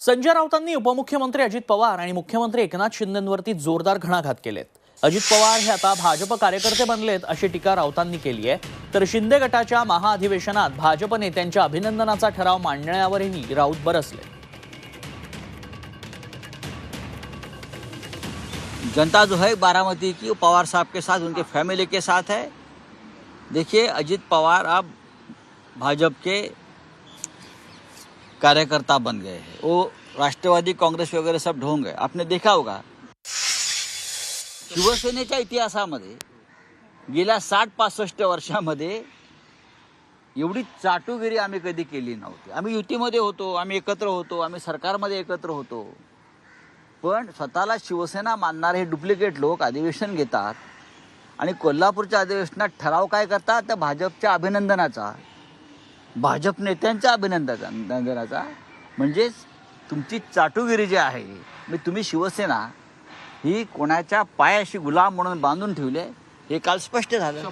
संजय राऊतांनी उपमुख्यमंत्री अजित पवार आणि मुख्यमंत्री एकनाथ शिंदेंवरती जोरदार घणाघात केलेत. अजित पवार हे आता भाजप कार्यकर्ते बनलेत अशी टीका राऊतांनी केली आहे. तर शिंदे गटाच्या महाअधिवेशनात भाजप नेत्यांच्या अभिनंदनाचा ठराव मांडण्यावरही राऊत बरसले. जनता जो है बारामती की पवार साहब के साथ उनके फैमिली के साथ है। देखिए अजित पवार अब भाजपा के कार्यकर्ता बन गए हैं। वो राष्ट्रवादी काँग्रेस वगैरे सब ढोंग आहे आपने देखा होगा। शिवसेनेच्या इतिहासामध्ये गेल्या साठ पासष्ट वर्षामध्ये एवढी चाटुगिरी आम्ही कधी केली नव्हती. आम्ही युतीमध्ये होतो आम्ही एकत्र होतो आम्ही सरकारमध्ये एकत्र होतो. पण स्वतःला शिवसेना मानणारे हे डुप्लिकेट लोक अधिवेशन घेतात आणि कोल्हापूरच्या अधिवेशनात ठराव काय करतात? तर भाजपच्या अभिनंदनाचा. भाजप नेत्यांच्या अभिनंदनाचा अभिनंदनाचा. म्हणजेच तुमची चाटुगिरी जी आहे म्हणजे तुम्ही शिवसेना ही कोणाच्या पायाशी गुलाम म्हणून बांधून ठेवले हे काल स्पष्ट झालं.